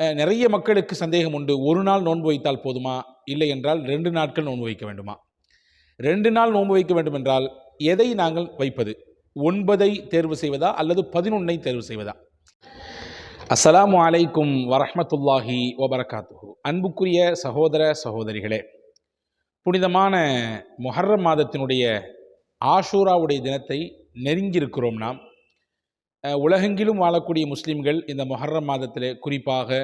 நிறைய மக்களுக்கு சந்தேகம் உண்டு. ஒரு நாள் நோன்பு வைத்தால் போதுமா? இல்லை என்றால் ரெண்டு நாட்கள் நோன்பு வைக்க வேண்டுமா? ரெண்டு நாள் நோன்பு வைக்க வேண்டும் என்றால் எதை நாங்கள் வைப்பது? ஒன்பதை தேர்வு செய்வதா? அல்லது பதினொன்னை தேர்வு செய்வதா? அஸ்ஸலாமு அலைக்கும் வரமத்துல்லாஹி வபரகாத்துஹு. அன்புக்குரிய சகோதர சகோதரிகளே புனிதமான முஹர்ரம் மாதத்தினுடைய ஆஷூராவுடைய தினத்தை நெருங்கியிருக்கிறோம் நாம். உலகெங்கிலும் வாழக்கூடிய முஸ்லீம்கள் இந்த மொஹர்ரம் மாதத்திலே குறிப்பாக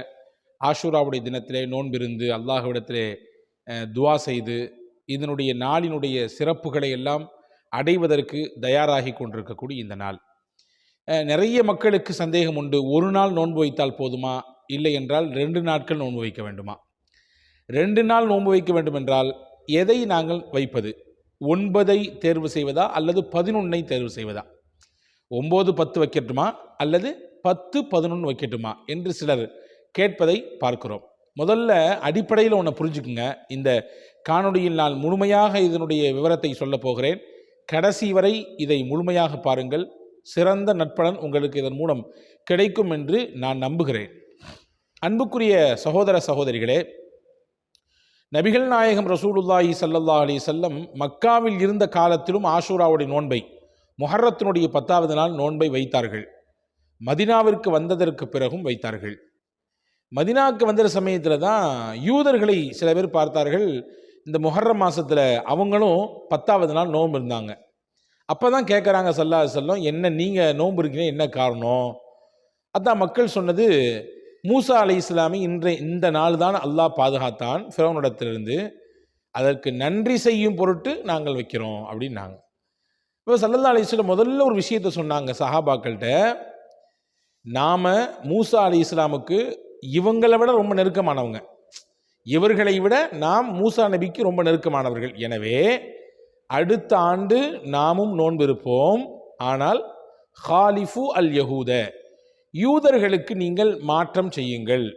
ஆஷூராவுடைய தினத்திலே நோன்பிருந்து அல்லாஹ்விடத்திலே துவா செய்து இதனுடைய நாளினுடைய சிறப்புகளை எல்லாம் அடைவதற்கு தயாராகி கொண்டிருக்கக்கூடிய இந்த நாள். நிறைய மக்களுக்கு சந்தேகம் உண்டு. ஒரு நாள் நோன்பு வைத்தால் போதுமா? இல்லை என்றால் ரெண்டு நாட்கள் நோன்பு வைக்க வேண்டுமா? ரெண்டு நாள் நோன்பு வைக்க வேண்டுமென்றால் எதை நாங்கள் வைப்பது? ஒன்பதை தேர்வு செய்வதா அல்லது பதினொன்னை தேர்வு செய்வதா? ஒம்பது பத்து வைக்கட்டுமா? அல்லது பத்து பதினொன்று வைக்கட்டுமா? என்று சிலர் கேட்பதை பார்க்கிறோம். முதல்ல அடிப்படையில் ஒன்று புரிஞ்சுக்குங்க. இந்த காணொலியில் நான் முழுமையாக இதனுடைய விவரத்தை சொல்லப் போகிறேன். கடைசி வரை இதை முழுமையாக பாருங்கள். சிறந்த நட்பலன் உங்களுக்கு இதன் மூலம் கிடைக்கும் என்று நான் நம்புகிறேன். அன்புக்குரிய சகோதர சகோதரிகளே நபிகள் நாயகம் ரசூலுல்லாஹி சல்லல்லா அலி செல்லம் மக்காவில் இருந்த காலத்திலும் ஆஷூராவுடைய நோன்பை முஹர்ரத்தினுடைய பத்தாவது நாள் நோன்பை வைத்தார்கள். மதினாவிற்கு வந்ததற்கு பிறகும் வைத்தார்கள். மதினாவுக்கு வந்த சமயத்தில் தான் யூதர்களை சில பேர் பார்த்தார்கள். இந்த முஹர்ரம் மாதத்தில் அவங்களும் பத்தாவது நாள் நோன்பு இருந்தாங்க. அப்போ தான் கேட்குறாங்க சல்லா செல்லம் என்ன நீங்கள் நோன்பு இருக்கீங்க? என்ன காரணம்? அதான் மக்கள் சொன்னது மூசா அலை இஸ்லாமி இன்றைய இந்த நாள் தான் அல்லாஹ் பாதுகாத்தான் ஃபிரோனிடத்திலிருந்து. அதற்கு நன்றி செய்யும் பொருட்டு நாங்கள் வைக்கிறோம் அப்படின்னாங்க. இப்போ சல்லல்லா அலிஸ்லாம் முதல்ல ஒரு விஷயத்த சொன்னாங்க சஹாபாக்கள்கிட்ட. நாம் மூசா அலி இஸ்லாமுக்கு இவங்களை விட ரொம்ப நெருக்கமானவங்க. இவர்களை விட நாம் மூசா நபிக்கு ரொம்ப நெருக்கமானவர்கள். எனவே அடுத்த ஆண்டு நாமும் நோன்பு இருப்போம் ஆனால் ஹாலிஃபு அல் யஹூத யூதர்களுக்கு நீங்கள் மாற்றம் செய்யுங்கள்.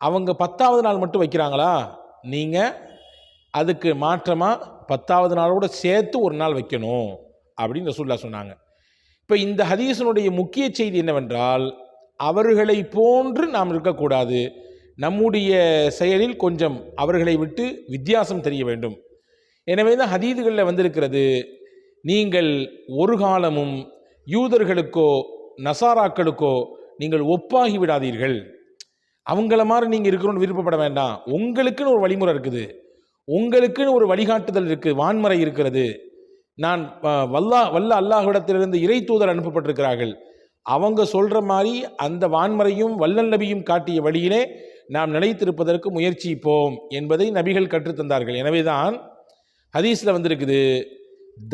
அவங்க பத்தாவது நாள் மட்டும் வைக்கிறாங்களா? நீங்கள் அதுக்கு மாற்றமாக பத்தாவது நாளோட சேர்த்து ஒரு நாள் வைக்கணும். அப்படின்னு ரசூல்லா சொன்னாங்க. இப்போ இந்த ஹதீஸனுடைய முக்கிய செய்தி என்னவென்றால் அவர்களை போன்று நாம் இருக்கக்கூடாது. நம்முடைய செயலில் கொஞ்சம் அவர்களை விட்டு வித்தியாசம் தெரிய வேண்டும். எனவே தான் ஹதீதுகளில் வந்திருக்கிறது நீங்கள் ஒரு காலமும் யூதர்களுக்கோ நசாராக்களுக்கோ நீங்கள் ஒப்பாகி விடாதீர்கள். அவங்கள மாதிரி நீங்கள் இருக்கணும்னு விருப்பப்பட வேண்டாம். உங்களுக்குன்னு ஒரு வழிமுறை இருக்குது. உங்களுக்குன்னு ஒரு வழிகாட்டுதல் இருக்குது வான்முறை இருக்கிறது. நான் வல்லா வல்ல அல்லாஹ்விடத்திலிருந்து இறை தூதர் அனுப்பப்பட்டிருக்கிறார்கள். அவங்க சொல்கிற மாதிரி அந்த வான்மறையும் வல்லல் நபியும் காட்டிய வழியிலே நாம் நிலைத்திருப்பதற்கு முயற்சிப்போம் என்பதை நபிகள் கற்றுத்தந்தார்கள். எனவே தான் ஹதீஸில் வந்திருக்குது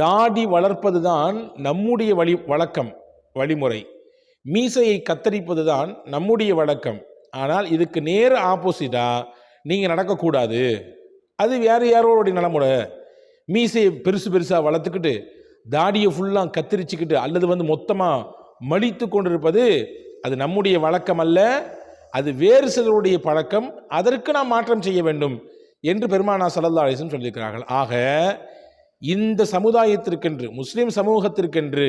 தாடி வளர்ப்பது தான் நம்முடைய வழி வழக்கம் வழிமுறை. மீசையை கத்தரிப்பது தான் நம்முடைய வழக்கம். ஆனால் இதுக்கு நேர் ஆப்போசிட்டாக நீங்கள் நடக்கக்கூடாது. அது வேறு யாரோடைய நலமுறை? மீசையை பெருசு பெருசாக வளர்த்துக்கிட்டு தாடியை ஃபுல்லாக கத்திரிச்சுக்கிட்டு அல்லது வந்து மொத்தமாக மலித்து கொண்டிருப்பது அது நம்முடைய வழக்கம் அல்ல அது வேறு சிலருடைய பழக்கம் அதற்கு நாம் மாற்றம் செய்ய வேண்டும் என்று பெருமானா சல்லா அலிஸ்லம் சொல்லியிருக்கிறார்கள். ஆக இந்த சமுதாயத்திற்கென்று முஸ்லீம் சமூகத்திற்கென்று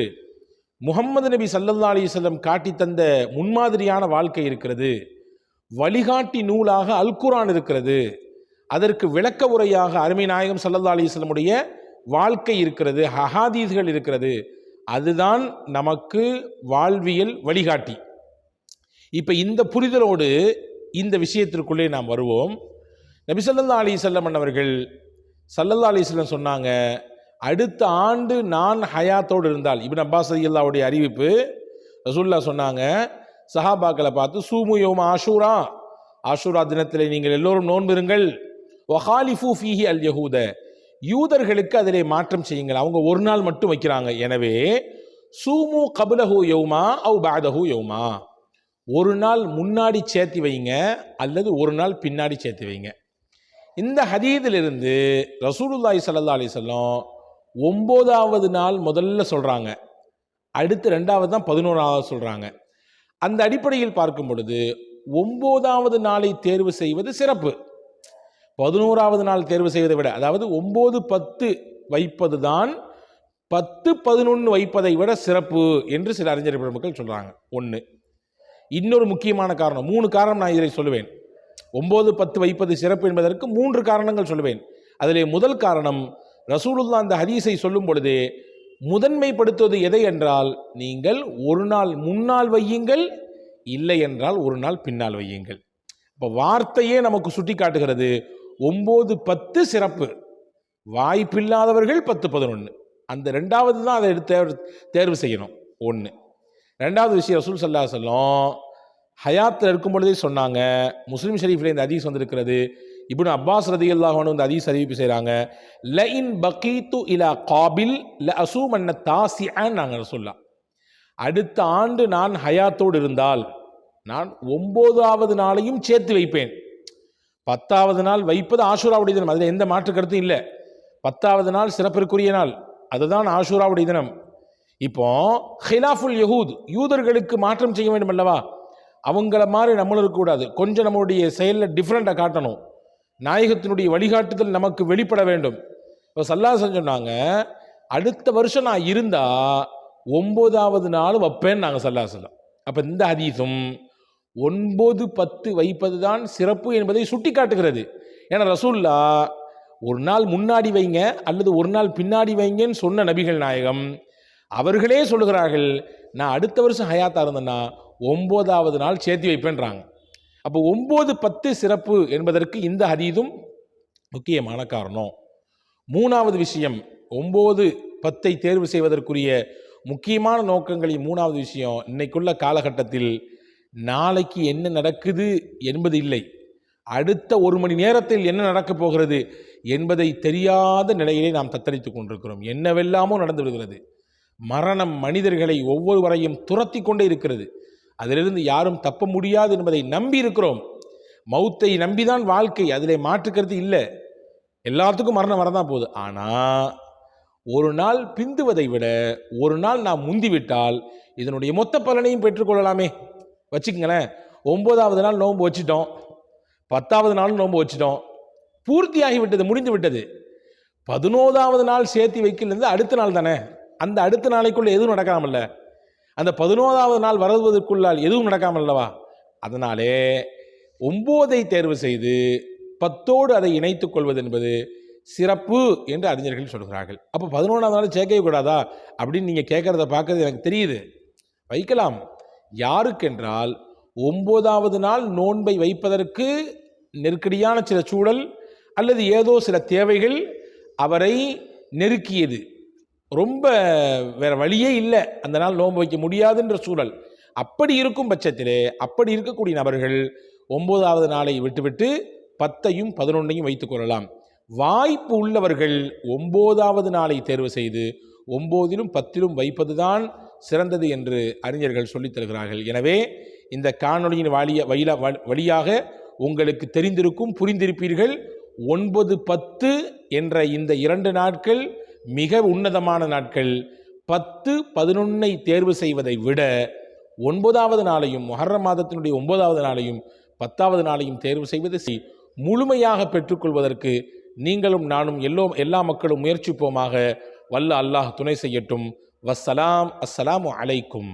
முகம்மது நபி சல்லல்லா அலிசல்லம் காட்டி தந்த முன்மாதிரியான வாழ்க்கை இருக்கிறது. வழிகாட்டி நூலாக அல்குரான் இருக்கிறது. அதற்கு விளக்க உரையாக அருமை நாயகம் சல்லல்லா அலிஸ்லமுடைய வாழ்க்கை இருக்கிறது ஹஹாதீஸ்கள் இருக்கிறது. அதுதான் நமக்கு வாழ்வியல் வழிகாட்டி. இப்போ இந்த புரிதலோடு இந்த விஷயத்திற்குள்ளே நாம் வருவோம். நபிசல்லா ஸல்லல்லாஹு அலைஹி அவர்கள் சல்லல்லா அலிஸ்லம் சொன்னாங்க அடுத்த ஆண்டு நான் ஹயாத்தோடு இருந்தால் இபின் அப்பாஸ் அல்லாவுடைய அறிவிப்பு ரசூல்லா சொன்னாங்க சஹாபாக்களை பார்த்து சூமுயோமா ஆஷூரா ஆஷூரா தினத்தில் நீங்கள் எல்லோரும் நோன்பிருங்கள் ஒஹாலிஃபு ஃபீஹி அல் யஹூத. யூதர்களுக்கு அதிலே மாற்றம் செய்யுங்கள். அவங்க ஒரு நாள் மட்டும் வைக்கிறாங்க. எனவே சூமு கபுலஹு யௌமா அவு பாதஹு யௌமா. ஒரு நாள் முன்னாடி சேர்த்து வைங்க அல்லது ஒரு நாள் பின்னாடி சேர்த்து வைங்க. இந்த ஹதீதிலிருந்து ரசூலுல்லாய் சல்லா அலிசல்லம் ஒம்போதாவது நாள் முதல்ல சொல்கிறாங்க அடுத்து ரெண்டாவது தான் பதினோராவது சொல்கிறாங்க அந்த அடிப்படையில் பார்க்கும் பொழுது ஒம்போதாவது நாளை தேர்வு செய்வது சிறப்பு. பதினோராவது நாள் தேர்வு செய்வதை விட அதாவது ஒம்பது பத்து வைப்பது தான் பத்து பதினொன்று வைப்பதை விட சிறப்பு என்று சில அறிஞர் பெருமக்கள் சொல்கிறாங்க ஒன்று இன்னொரு முக்கியமான காரணம் மூணு காரணம் நான் இதை சொல்லுவேன். ஒம்பது பத்து வைப்பது சிறப்பு என்பதற்கு மூன்று காரணங்கள் சொல்லுவேன். அதிலே முதல் காரணம் ரசூலுல்லா அந்த ஹதீஸை சொல்லும் பொழுது முதன்மைப்படுத்துவது எதை என்றால் நீங்கள் ஒரு நாள் முன்னால் வையுங்கள் இல்லை என்றால் ஒரு நாள் பின்னால் வையுங்கள். இப்போ வார்த்தையே நமக்கு சுட்டி காட்டுகிறது ஒம்பது பத்து சிறப்பு. வாய்ப்பில்லாதவர்கள் பத்து பதினொன்று அந்த ரெண்டாவது தான் அதை எடுத்து தேர்வு தேர்வு செய்யணும். ஒன்று ரெண்டாவது விஷயம் ரசூல் சல்லா சொல்லம் ஹயாத்தில் இருக்கும் பொழுதே சொன்னாங்க முஸ்லீம் ஷரீஃபில் இந்த ஹதீஸ் வந்திருக்கிறது. இப்னு அப்பாஸ் ரதி அல்லாஹானு இந்த அதிகம் அறிவிப்பு செய்கிறாங்க ல இன் பக்கீத்து இலா காபில் ல அசூமன்ன தாசியான் நாங்கள் சொல்லலாம் அடுத்த ஆண்டு நான் ஹயாத்தோடு இருந்தால் நான் ஒம்போதாவது நாளையும் சேர்த்து வைப்பேன். பத்தாவது நாள் வைப்பது ஆஷூராவுடைய தினம். அதில் எந்த மாற்று கருத்தும் இல்லை. பத்தாவது நாள் சிறப்பிற்குரிய நாள். அதுதான் ஆஷூராவுடைய தினம். இப்போ ஹிலாஃபுல் யஹூத் யூதர்களுக்கு மாற்றம் செய்ய வேண்டும் அல்லவா? அவங்கள மாதிரி நம்மளும் இருக்கக்கூடாது கொஞ்சம் நம்மளுடைய செயலில் டிஃப்ரெண்ட்டாக காட்டணும். நாயகத்தினுடைய வழிகாட்டுதல் நமக்கு வெளிப்பட வேண்டும். இப்போ சல்லாசன் சொன்னாங்க அடுத்த வருஷம் நான் இருந்தால் ஒம்போதாவது நாள் வைப்பேன்னு நாங்கள் சல்லா அப்போ இந்த ஹதீஸும் ஒன்பது பத்து வைப்பது தான் சிறப்பு என்பதை சுட்டி காட்டுகிறது ஏன்னா ரசூல்லா ஒரு நாள் முன்னாடி வைங்க அல்லது ஒரு நாள் பின்னாடி வைங்கன்னு சொன்ன நபிகள் நாயகம் அவர்களே சொல்லுகிறார்கள் நான் அடுத்த வருஷம் ஹயாத்தாக இருந்தேன்னா ஒம்போதாவது நாள் சேர்த்து வைப்பேன்றாங்க. அப்போ ஒம்பது பத்து சிறப்பு என்பதற்கு இந்த ஹதீதும் முக்கியமான காரணம். மூணாவது விஷயம் ஒம்பது பத்தை தேர்வு செய்வதற்குரிய முக்கியமான நோக்கங்களின் மூணாவது விஷயம் இன்னைக்குள்ள காலகட்டத்தில் நாளைக்கு என்ன நடக்குது என்பது இல்லை. அடுத்த ஒரு மணி நேரத்தில் என்ன நடக்கப் போகிறது என்பதை தெரியாத நிலையிலே நாம் தத்தளித்துக் கொண்டிருக்கிறோம். என்னவெல்லாமோ நடந்து விடுகிறது. மரணம் மனிதர்களை ஒவ்வொருவரையும் துரத்தி கொண்டே இருக்கிறது. அதிலிருந்து யாரும் தப்ப முடியாது என்பதை நம்பி இருக்கிறோம். மௌத்தை நம்பிதான் வாழ்க்கை அதிலே மாற்றுக்கிறது இல்லை. எல்லாத்துக்கும் மரணம் வரதான் போகுது. ஆனால் ஒரு நாள் பிந்துவதை விட ஒரு நாள் நாம் முந்திவிட்டால் இதனுடைய மொத்த பலனையும் பெற்றுக்கொள்ளலாமே வச்சுக்கங்களேன். ஒன்பதாவது நாள் நோன்பு வச்சிட்டோம். பத்தாவது நாள் நோன்பு வச்சிட்டோம். பூர்த்தியாகி விட்டது முடிந்து விட்டது. பதினோதாவது நாள் சேர்த்து வைக்கலேருந்து அடுத்த நாள் தானே? அந்த அடுத்த நாளைக்குள்ளே எதுவும் நடக்காமல்ல அந்த பதினோதாவது நாள் வருவதற்குள்ளால் எதுவும் நடக்காமல்லவா அதனாலே ஒம்போதை தேர்வு செய்து பத்தோடு அதை இணைத்துக் கொள்வது என்பது சிறப்பு என்று அறிஞர்கள் சொல்கிறார்கள். அப்போ பதினொன்றாவது நாள் சேர்க்கவே கூடாதா? அப்படின்னு நீங்கள் கேட்குறத பார்க்கறது எனக்கு தெரியுது. வைக்கலாம். யாருக்கென்றால் ஒன்பதாவது நாள் நோன்பை வைப்பதற்கு நெருக்கடியான சில சூழல் அல்லது ஏதோ சில தேவைகள் அவரை நெருக்கியது. ரொம்ப வேற வழியே இல்லை. அந்த நாள் நோன்பு வைக்க முடியாதுன்ற சூழல். அப்படி இருக்கும் பட்சத்திலே அப்படி இருக்கக்கூடிய நபர்கள் ஒன்பதாவது நாளை விட்டுவிட்டு பத்தையும் பதினொன்றையும் வைத்துக் கொள்ளலாம். வாய்ப்பு உள்ளவர்கள் ஒன்பதாவது நாளை தேர்வு செய்து ஒம்போதிலும் பத்திலும் வைப்பதுதான் சிறந்தது என்று அறிஞர்கள் சொல்லித் தருகிறார்கள். எனவே இந்த காணொளியின் வாலிய வழியா வழியாக உங்களுக்கு தெரிந்திருக்கும் புரிந்திருப்பீர்கள் ஒன்பது பத்து என்ற இந்த இரண்டு நாட்கள் மிக உன்னதமான நாட்கள். பத்து பதினொன்னை தேர்வு செய்வதை விட ஒன்பதாவது நாளையும் மொஹர்ர மாதத்தினுடைய ஒன்பதாவது நாளையும் பத்தாவது நாளையும் தேர்வு செய்வது முழுமையாக பெற்றுக்கொள்வதற்கு நீங்களும் நானும் எல்லோ எல்லா மக்களும் முயற்சிப்போமாக. வல்ல அல்லாஹ் துணை செய்யட்டும். والسلام السلام عليكم.